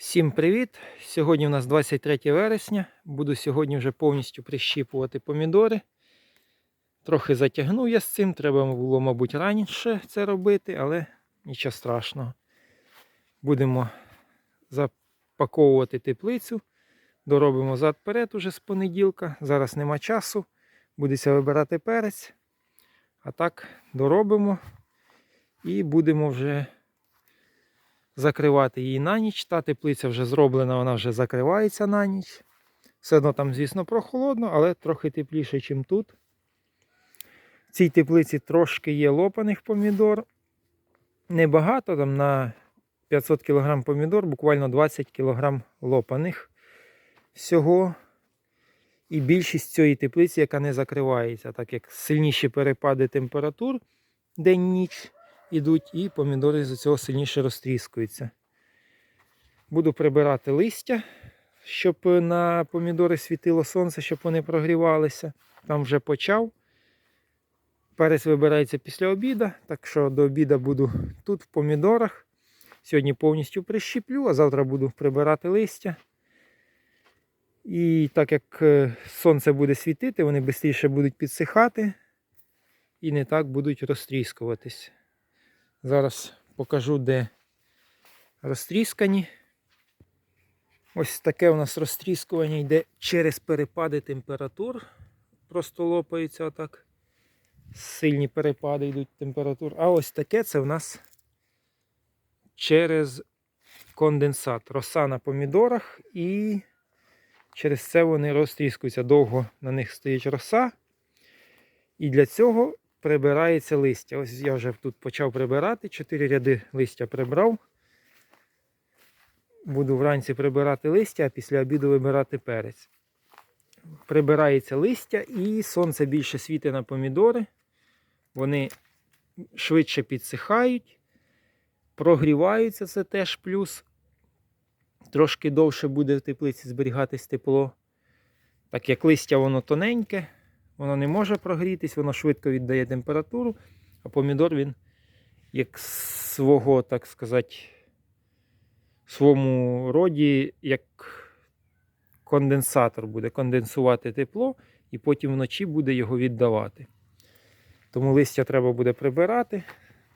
Всім привіт! Сьогодні у нас 23 вересня. Буду сьогодні вже повністю прищіпувати помідори. Трохи затягнув я з цим, треба було, мабуть, раніше це робити, але нічого страшного. Будемо запаковувати теплицю. Доробимо зад перед уже з понеділка. Зараз нема часу. Будеться вибирати перець. А так доробимо і будемо вже закривати її на ніч. Та теплиця вже зроблена, вона вже закривається на ніч. Все одно там, звісно, прохолодно, але трохи тепліше, ніж тут. В цій теплиці трошки є лопаних помідор. Небагато, там на 500 кг помідор, буквально 20 кг лопаних всього. І більшість цієї теплиці, яка не закривається, так як сильніші перепади температур день-ніч ідуть, і помідори з цього сильніше розтріскуються. Буду прибирати листя, щоб на помідори світило сонце, щоб вони прогрівалися. Там вже почав. Перець вибирається після обіду, так що до обіду буду тут в помідорах. Сьогодні повністю прищіплю, а завтра буду прибирати листя. І так як е, сонце буде світити, вони швидше будуть підсихати і не так будуть розтріскуватись. Зараз покажу, де розтріскані. Ось таке у нас розтріскування йде через перепади температур. Просто лопаються отак. Сильні перепади йдуть температур. А ось таке це в нас через конденсат. Роса на помідорах і через це вони розтріскуються. Довго на них стоїть роса. І для цього прибирається листя. Ось я вже тут почав прибирати. Чотири ряди листя прибрав. Буду вранці прибирати листя, а після обіду вибирати перець. Прибирається листя і сонце більше світить на помідори. Вони швидше підсихають, прогріваються, це теж плюс. Трошки довше буде в теплиці зберігатись тепло. Так як листя воно тоненьке, воно не може прогрітись, воно швидко віддає температуру, а помідор він, як свого, так сказати, своєму роді, як конденсатор буде конденсувати тепло, і потім вночі буде його віддавати. Тому листя треба буде прибирати.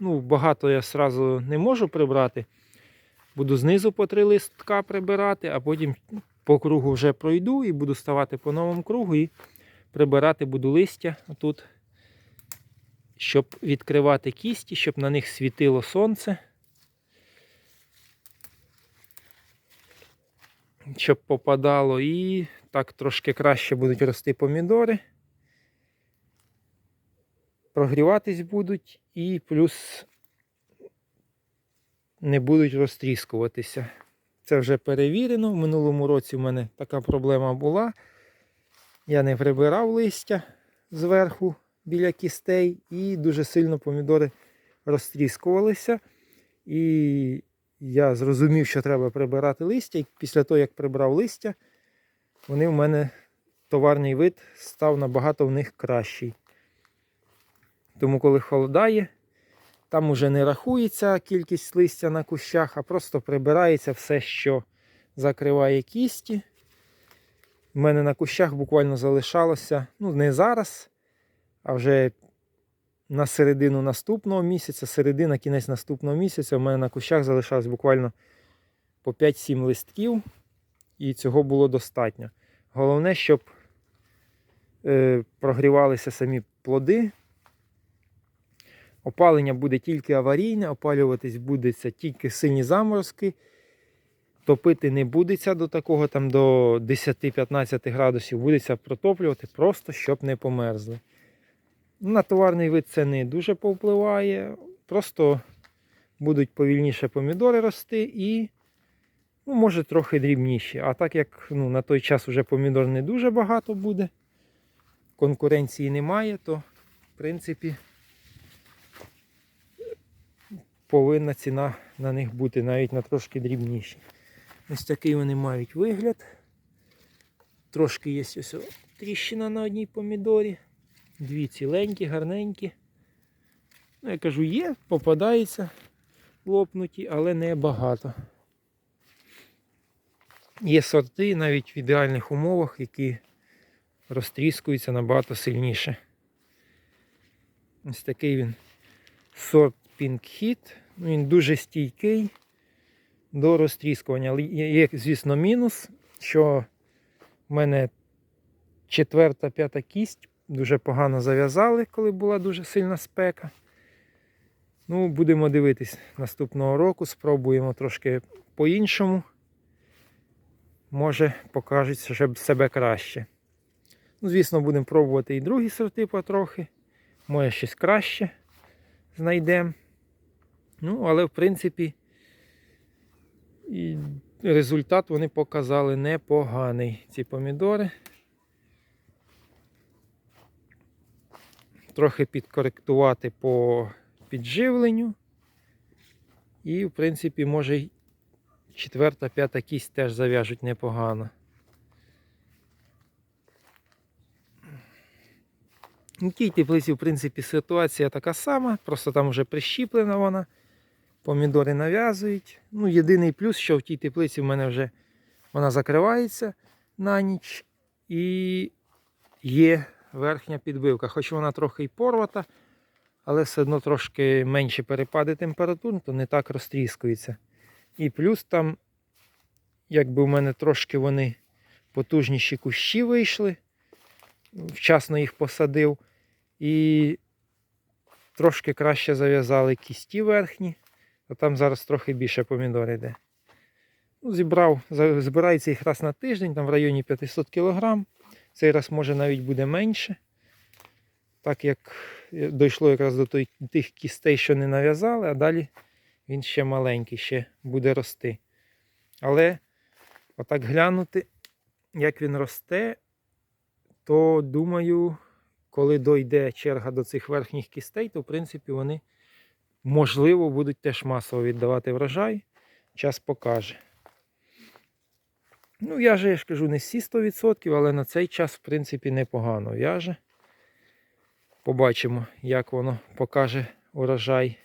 Ну, Багато я сразу не можу прибрати. Буду знизу по три листка прибирати, а потім по кругу вже пройду і буду ставати по новому кругу і прибирати буду листя тут, щоб відкривати кісті, щоб на них світило сонце. Щоб попадало і так трошки краще будуть рости помідори. Прогріватись будуть і плюс не будуть розтріскуватися. Це вже перевірено. В минулому році в мене така проблема була. Я не прибирав листя зверху біля кістей, і дуже сильно помідори розтріскувалися. І я зрозумів, що треба прибирати листя. І після того, як прибрав листя, вони в мене товарний вид став набагато в них кращий. Тому, коли холодає, там уже не рахується кількість листя на кущах, а просто прибирається все, що закриває кісті. У мене на кущах буквально залишалося, ну, не зараз, а вже на середину наступного місяця, середина, кінець наступного місяця, у мене на кущах залишалось буквально по 5-7 листків, і цього було достатньо. Головне, щоб е, прогрівалися самі плоди. Опалення буде тільки аварійне, опалюватись будеться тільки сильні заморозки. Топити не будеться до такого, там до 10-15 градусів, будеться протоплювати, просто щоб не померзли. На товарний вид це не дуже повпливає. Просто будуть повільніше помідори рости і, ну, може, трохи дрібніші. А так як ну, на той час вже помідор не дуже багато буде, конкуренції немає, то в принципі повинна ціна на них бути навіть на трошки дрібніші. Ось такий вони мають вигляд. Трошки є ось тріщина на одній помідорі. Дві ціленькі, гарненькі. Ну, я кажу, є, попадаються лопнуті, але не багато. Є сорти навіть в ідеальних умовах, які розтріскуються набагато сильніше. Ось такий він сорт Pink Hit. Ну, Він дуже стійкий до розтріскування. Є, звісно, мінус, що в мене четверта, п'ята кість дуже погано зав'язали, коли була дуже сильна спека. Ну, будемо дивитись наступного року, спробуємо трошки по-іншому. Може, покажуть себе краще. Ну, звісно, будемо пробувати і другі сорти потрохи. Може щось краще знайдемо. Ну, але в принципі і результат вони показали непоганий. Ці помідори. Трохи підкоректувати по підживленню. І, в принципі, може четверта, п'ята кість теж зав'яжуть непогано. У тій теплиці, в принципі, ситуація така сама, просто там вже прищіплена вона. Помідори нав'язують. Ну, єдиний плюс, що в тій теплиці в мене вже вона закривається на ніч і є верхня підбивка. Хоч вона трохи й порвата, але все одно трошки менші перепади температур, то не так розтріскується. І плюс там, якби в мене трошки вони потужніші кущі вийшли, вчасно їх посадив. І трошки краще зав'язали кісті верхні, а там зараз трохи більше помідор йде. Ну, зібрав, збирається їх раз на тиждень, там в районі 500 кг. Цей раз може навіть буде менше. Так як е, дійшло якраз до той, тих кістей, що не нав'язали, а далі він ще маленький, ще буде рости. Але отак глянути, як він росте, то думаю, коли дойде черга до цих верхніх кістей, то в принципі вони можливо будуть теж масово віддавати врожай. Час покаже. Ну, в'яже, я ж кажу, не всі 100%, але на цей час, в принципі, непогано в'яже. Побачимо, як воно покаже урожай.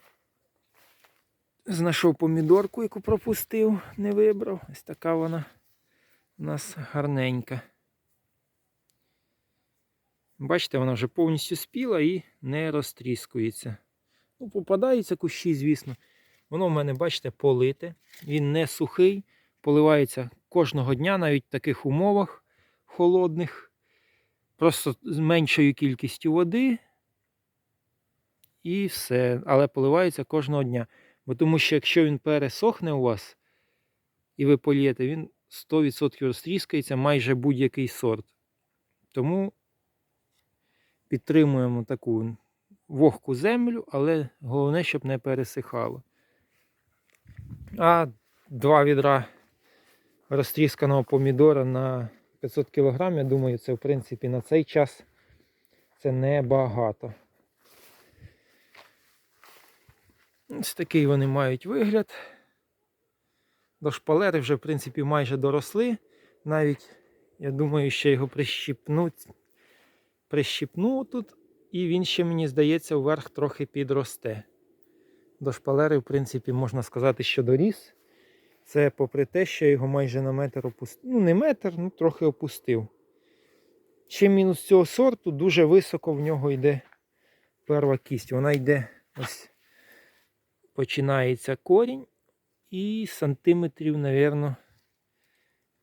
Знайшов помідорку, яку пропустив, не вибрав. Ось така вона у нас гарненька. Бачите, вона вже повністю спіла і не розтріскується. Ну, попадаються кущі, звісно. Воно в мене, бачите, полите. Він не сухий, поливається кожного дня, навіть в таких умовах холодних. Просто з меншою кількістю води. І все. Але поливається кожного дня. Бо тому що якщо він пересохне у вас і ви полієте, він 100% розтріскається майже будь-який сорт. Тому підтримуємо таку вогку землю, але головне, щоб не пересихало. А два відра розтрісканого помідора на 500 кг, я думаю, це в принципі на цей час це небагато. Ось такий вони мають вигляд. До шпалери вже, в принципі, майже доросли. Навіть, я думаю, ще його прищіпнуть. Прищіпну тут, і він ще, мені здається, вверх трохи підросте. До шпалери, в принципі, можна сказати, що доріс. Це попри те, що я його майже на метр опустив. Ну, не метр, ну трохи опустив. Ще мінус цього сорту, дуже високо в нього йде перва кість. Вона йде ось починається корінь і сантиметрів, мабуть,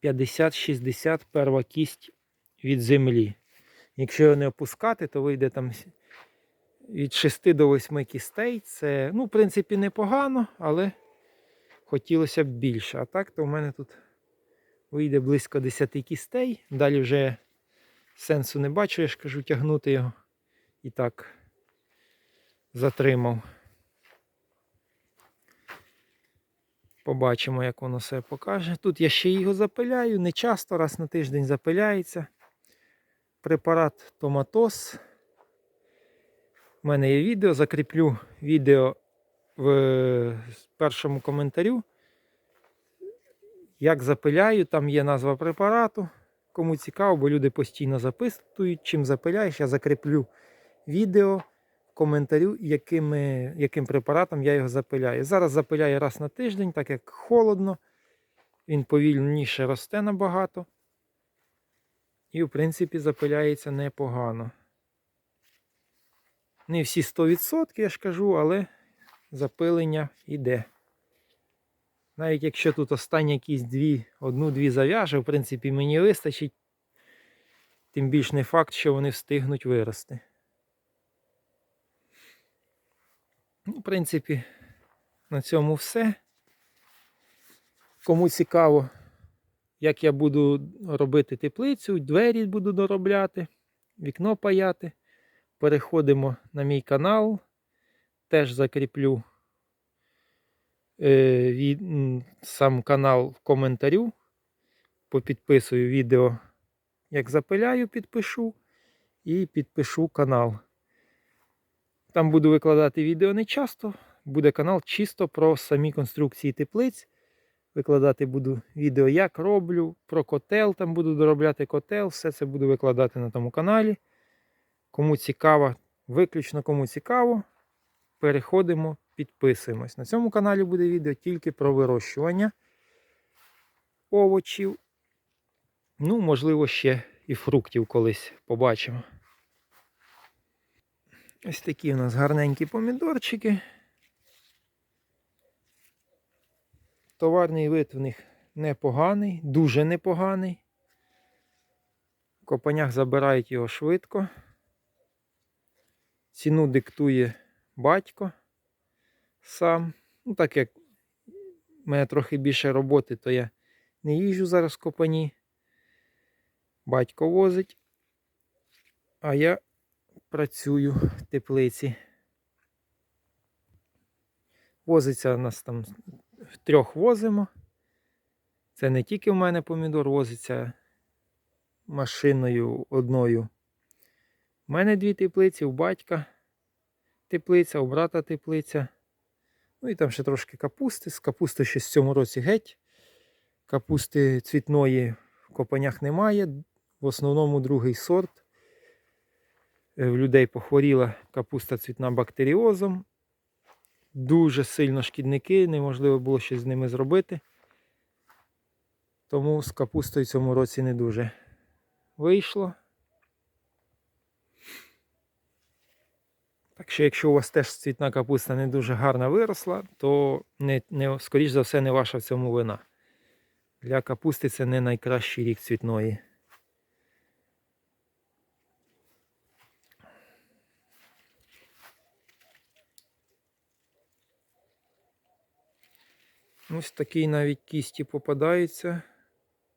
50-60 перва кість від землі. Якщо його не опускати, то вийде там від 6 до 8 кістей. Це, ну, в принципі, непогано, але хотілося б більше. А так, то в мене тут вийде близько 10 кістей. Далі вже сенсу не бачу, я ж кажу, тягнути його. І так затримав. Побачимо, як воно себе покаже. Тут я ще його запиляю, не часто, раз на тиждень запиляється. Препарат Томатос. У мене є відео, закріплю відео в першому коментарю. Як запиляю, там є назва препарату. Кому цікаво, бо люди постійно записують, чим запиляєш, я закріплю відео в коментарю, якими, яким препаратом я його запиляю. Зараз запиляю раз на тиждень, так як холодно. Він повільніше росте набагато. І, в принципі, запиляється непогано. Не всі 100%, я ж кажу, але запилення йде. Навіть якщо тут останні якісь дві, одну-дві зав'яже, в принципі, мені вистачить. Тим більш не факт, що вони встигнуть вирости. Ну, в принципі, на цьому все. Кому цікаво, як я буду робити теплицю, двері буду доробляти, вікно паяти. Переходимо на мій канал. Теж закріплю е, сам канал в коментарю. Попідписую відео, як запиляю, підпишу і підпишу канал. Там буду викладати відео не часто. Буде канал чисто про самі конструкції теплиць. Викладати буду відео, як роблю, про котел, там буду доробляти котел, все це буду викладати на тому каналі. Кому цікаво, виключно кому цікаво, переходимо, підписуємось. На цьому каналі буде відео тільки про вирощування овочів. Ну, можливо, ще і фруктів колись побачимо. Ось такі у нас гарненькі помідорчики. Товарний вид в них непоганий, дуже непоганий. В копанях забирають його швидко. Ціну диктує батько сам. Ну, так як в мене трохи більше роботи, то я не їжджу зараз в копані. Батько возить, а я працюю в теплиці. Возиться у нас там трьох возимо. Це не тільки в мене помідор возиться машиною одною. У мене дві теплиці, у батька теплиця, у брата теплиця. Ну і там ще трошки капусти. З капусти ще в цьому році геть. Капусти цвітної в копанях немає. В основному другий сорт. Е, В людей похворіла капуста цвітна бактеріозом. Дуже сильно шкідники, неможливо було щось з ними зробити. Тому з капустою цьому році не дуже вийшло. Так що, якщо у вас теж цвітна капуста не дуже гарно виросла, то не, не, скоріш за все не ваша в цьому вина. Для капусти це не найкращий рік цвітної. Ось такий навіть кісті попадаються.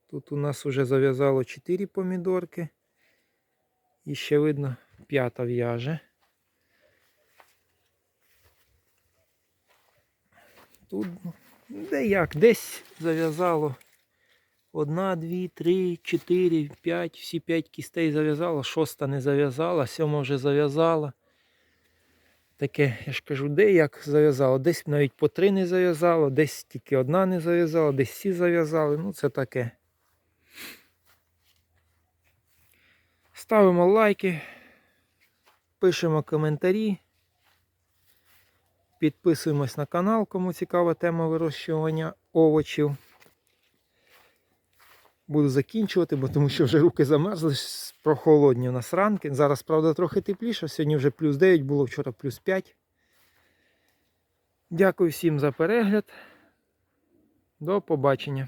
Тут у нас вже зав'язало 4 помідорки. І ще видно п'ята в'яже. Тут де як, десь зав'язало. Одна, дві, три, чотири, п'ять, всі п'ять кістей зав'язала, шоста не зав'язала, сьома вже зав'язала. Таке, я ж кажу, де як зав'язало. Десь навіть по три не зав'язало, десь тільки одна не зав'язала, десь всі зав'язали. Ну це таке. Ставимо лайки, пишемо коментарі. Підписуємось на канал, кому цікава тема вирощування овочів. Буду закінчувати, бо тому що вже руки замерзли, прохолодні у нас ранки. Зараз, правда, трохи тепліше. Сьогодні вже плюс 9 було, вчора плюс 5. Дякую всім за перегляд. До побачення.